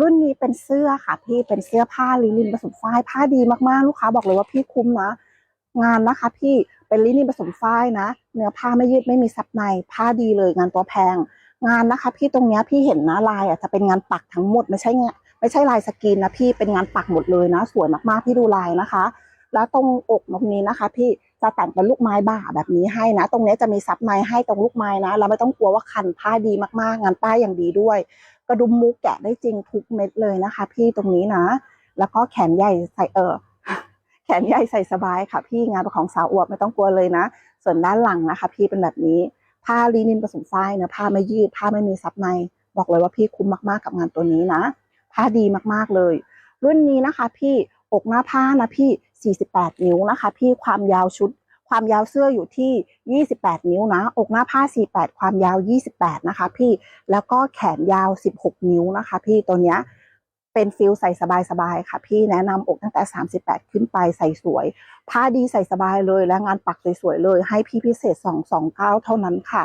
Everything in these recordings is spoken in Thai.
รุ่นนี้เป็นเสื้อค่ะพี่เป็นเสื้อผ้าลินินผสมฝ้ายผ้าดีมากๆลูกค้าบอกเลยว่าพี่คุ้มนะ งานนะคะ พี่เป็นลินินผสมฝ้ายนะ เนื้อผ้าไม่ยืดไม่มีซับในผ้าดีเลยงานตัวแพง งานนะคะ พี่ตรงเนี้ยพี่เห็นนะลายอะจะเป็นงานปักทั้งหมดไม่ใช่งานไม่ใช่ลายสกรีนนะพี่เป็นงานปักหมดเลยนะ สวยมากๆพี่ดูลายนะคะ แล้วตรงอกตรงนี้นะคะ พี่ จะแต่งเป็นลูกไม้บ่าแบบนี้ให้นะ ตรงนี้จะมีซับในให้ตรงลูกไม้นะ เราไม่ต้องกลัวว่าคันผ้าดีมากๆ งานป้ายอย่างดีด้วย กระดุมมุกแกะได้จริงทุกเม็ดเลยนะคะ พี่ตรงนี้นะ แล้วก็แขนใหญ่ใส่เออแขนใหญ่ใส่สบายค่ะ พี่งานของสาวอวบไม่ต้องกลัวเลยนะ ส่วนด้านหลังนะคะ พี่เป็นแบบนี้ผ้าลีนินผสมฝ้ายเนะผ้าไม่ยืดผ้าไม่มีซับใน บอกเลยว่าพี่คุ้มมากๆกับงานตัวนี้นะ ผ้าดีมากๆเลย รุ่นนี้นะคะ พี่อกหน้าผ้านะพี่ 48 นิ้วนะคะ พี่ความยาวชุด ความยาวเสื้ออยู่ที่ 28 นิ้วนะ อกหน้าผ้า 48 ความยาว 28 นะคะ พี่แล้วก็แขนยาว 16 นิ้วนะคะ พี่ตัวเนี้ยเป็นฟิลใส่สบายๆค่ะ พี่แนะนำอกตั้งแต่ 38 ขึ้นไปใส่สวย ผ้าดีใส่สบายเลยและงานปักสวยๆเลย ให้พี่พิเศษ 229 เท่านั้นค่ะ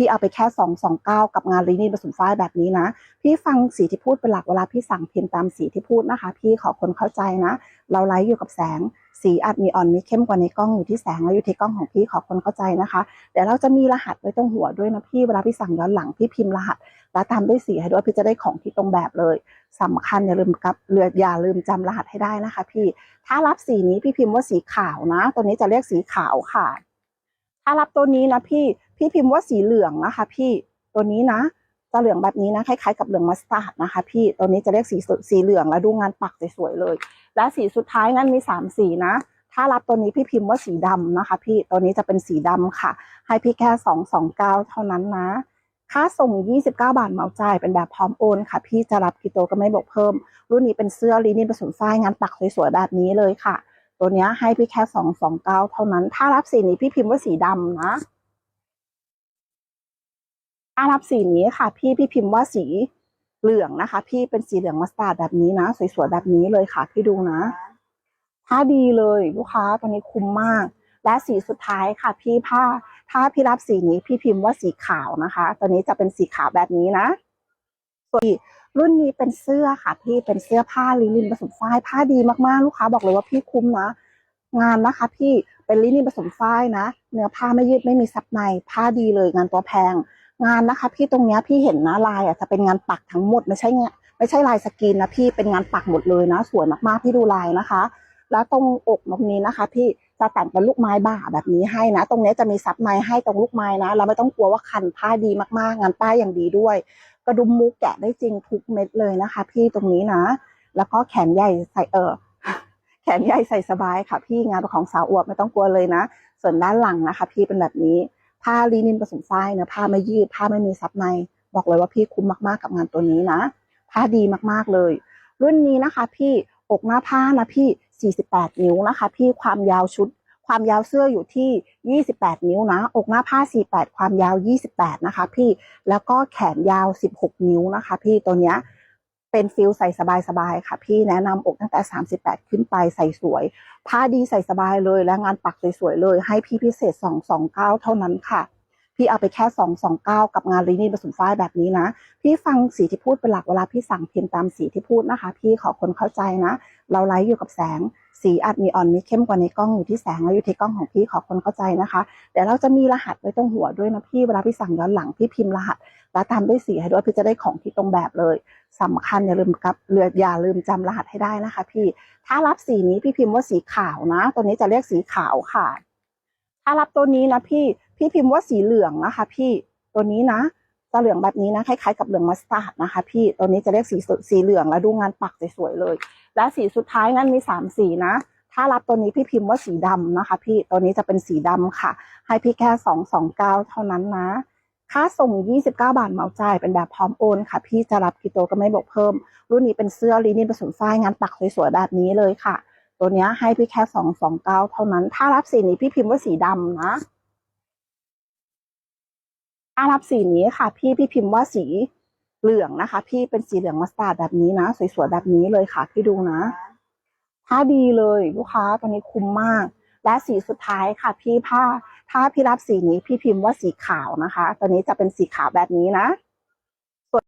พี่เอาไปแค่229กับงานลีนี่ผสมฝ้ายแบบนี้นะ พี่ฟังสีที่พูดเป็นหลักเวลาพี่สั่งพิมพ์ตามสีที่พูดนะคะ พี่ขอคนเข้าใจนะ เราไลฟ์อยู่กับแสง สีอาจมีอ่อนมีเข้มกว่าในกล้องอยู่ที่แสงและอยู่ที่กล้องของพี่ขอคนเข้าใจนะคะเดี๋ยวเราจะมีรหัสไว้ตรงหัวด้วยนะพี่เวลาพี่สั่งย้อนหลังพี่พิมพ์รหัส แล้วตามด้วยสีให้ด้วยพี่จะได้ของที่ตรงแบบเลยสำคัญอย่าลืมกับเรืออย่าลืมจำรหัสให้ได้นะคะ พี่ถ้ารับสีนี้พี่พิมพ์ว่าสีขาวนะ ตัวนี้จะเรียกสีขาวค่ะ ถ้ารับตัวนี้นะพี่พี่พิมพ์ว่าสีเหลืองนะคะ พี่ตัวนี้นะจะเหลืองแบบนี้นะคล้ายๆกับเหลืองมัสตาร์ดนะคะ พี่ตัวนี้จะเรียกสีสีเหลืองแล้วดูงานปักสวยๆเลย และสีสุดท้ายงั้นมีสามสีนะถ้ารับตัวนี้พี่พิมพ์ว่าสีดำนะคะ พี่ตัวนี้จะเป็นสีดำค่ะ ให้พี่แค่สองสองเก้าเท่านั้นนะ ค่าส่ง 29 บาทเหมาจ่ายเป็นแบบพร้อมโอนค่ะ พี่จะรับกิโตก็ไม่บอกเพิ่ม รุ่นนี้เป็นเสื้อลีนินผสมฝ้ายงานปักสวยๆแบบนี้เลยค่ะ ตัวนี้ให้พี่แค่229เก้าเท่านั้น ถ้ารับสีนี้พี่พิมพ์ว่าสีดำนะถ้ารับสีนี้ค่ะ พี่พี่พิมพ์ว่าสีเหลืองนะคะ พี่เป็นสีเหลืองมัสตาร์ดแบบนี้นะ สวยๆแบบนี้เลยค่ะ พี่ดูนะผ้าดีเลยลูกค้าตัวนี้คุ้มมาก และสีสุดท้ายค่ะ พี่ผ้า ถ้าพี่รับสีนี้ พี่พิมพ์ว่าสีขาวนะคะ ตัวนี้จะเป็นสีขาวแบบนี้นะส่วน รุ่นนี้เป็นเสื้อค่ะพี่เป็นเสื้อผ้าลินินผสมฝ้ายผ้าดีมากๆลูกค้าบอกเลยว่าพี่คุ้มนะงานนะคะ พี่เป็นลินินผสมฝ้ายนะ เนื้อผ้าไม่ยืดไม่มีซับในผ้าดีเลยงานตัวแพง งานนะคะ พี่ตรงเนี้ยพี่เห็นนะลายอะจะเป็นงานปักทั้งหมดไม่ใช่ไม่ใช่ลายสกรีนนะพี่เป็นงานปักหมดเลยนะ สวยมากๆพี่ดูลายนะคะ แล้วตรงอกตรงนี้นะคะ พี่จะแต่งเป็นลูกไม้บ่าแบบนี้ให้นะ ตรงนี้จะมีซับในให้ตรงลูกไม้นะ เราไม่ต้องกลัวว่าคันผ้าดีมากๆ งานป้ายอย่างดีด้วย กระดุมมุกแกะได้จริงทุกเม็ดเลยนะคะ พี่ตรงนี้นะ แล้วก็แขนใหญ่ใส่เออแขนใหญ่ใส่สบายค่ะ พี่งานของสาวอวบไม่ต้องกลัวเลยนะ ส่วนด้านหลังนะคะ พี่เป็นแบบนี้ผ้าลีนินผสมฝ้ายนะผ้าไม่ยืดผ้าไม่มีซับใน บอกเลยว่าพี่คุ้มมาก ๆ กับงานตัวนี้นะผ้าดีมากๆเลย รุ่นนี้นะคะ พี่อกหน้าผ้านะพี่ 48 นิ้วนะคะ พี่ความยาวชุด ความยาวเสื้ออยู่ที่ 28 นิ้วนะ อกหน้าผ้า 48 ความยาว 28 นะคะ พี่ แล้วก็แขนยาว 16 นิ้วนะคะ พี่ ตัวเนี้ยเป็นฟิลใส่สบายๆค่ะ พี่แนะนำอกตั้งแต่ 38 ขึ้นไปใส่สวย ผ้าดีใส่สบายเลย และงานปักสวยๆเลย ให้พี่พิเศษ 229 เท่านั้นค่ะ พี่เอาไปแค่ 229 กับงานลีนีผสมฝ้ายแบบนี้นะ พี่ฟังสีที่พูดเป็นหลักเวลาพี่สั่งพิมพ์ตามสีที่พูดนะคะ พี่ขอคนเข้าใจนะ เราไลฟ์อยู่กับแสง สีอาจมีอ่อนมีเข้มกว่าในกล้องอยู่ที่แสงและอยู่ที่กล้องของพี่ขอคนเข้าใจนะคะเดี๋ยวเราจะมีรหัสไว้ตรงหัวด้วยนะพี่เวลาพี่สั่งย้อนหลังพี่พิมพ์รหัส แล้วตามด้วยสีให้ด้วยพี่จะได้ของที่ตรงแบบเลยสำคัญอย่าลืมกับเรืออย่าลืมจำรหัสให้ได้นะคะ พี่ถ้ารับสีนี้พี่พิมพ์ว่าสีขาวนะ ตัวนี้จะเรียกสีขาวค่ะ ถ้ารับตัวนี้นะพี่พี่พิมพ์ว่าสีเหลืองนะคะ พี่ตัวนี้นะจะเหลืองแบบนี้นะคล้ายๆกับเหลืองมัสตาร์ดนะคะ พี่ตัวนี้จะเรียกสีสีเหลืองแล้วดูงานปักสวยๆเลย และสีสุดท้ายงั้นมีสามสีนะ ถ้ารับตัวนี้พี่พิมพ์ว่าสีดำนะคะ พี่ตัวนี้จะเป็นสีดำค่ะ ให้พี่แค่สองสองเก้าเท่านั้นนะ ค่าส่ง 29 บาทเหมาจ่ายเป็นแบบพร้อมโอนค่ะ พี่จะรับกิโตก็ไม่บอกเพิ่ม รุ่นนี้เป็นเสื้อลีนินผสมฝ้ายงานปักสวยๆแบบนี้เลยค่ะ ตัวนี้ให้พี่แค่229เท่านั้น ถ้ารับสีนี้พี่พิมพ์ว่าสีดำนะถ้ารับสีนี้ค่ะ พี่พี่พิมพ์ว่าสี เหลืองนะคะ พี่เป็นสีเหลืองมัสตาร์ดแบบนี้นะ สวยๆแบบนี้เลยค่ะพี่ดูนะผ้าดีเลยลูกค้าตัวนี้คุ้มมาก และสีสุดท้ายค่ะ พี่ผ้า ถ้าพี่รับสีนี้พี่พิมพ์ว่าสีขาวนะคะ ตัวนี้จะเป็นสีขาวแบบนี้นะ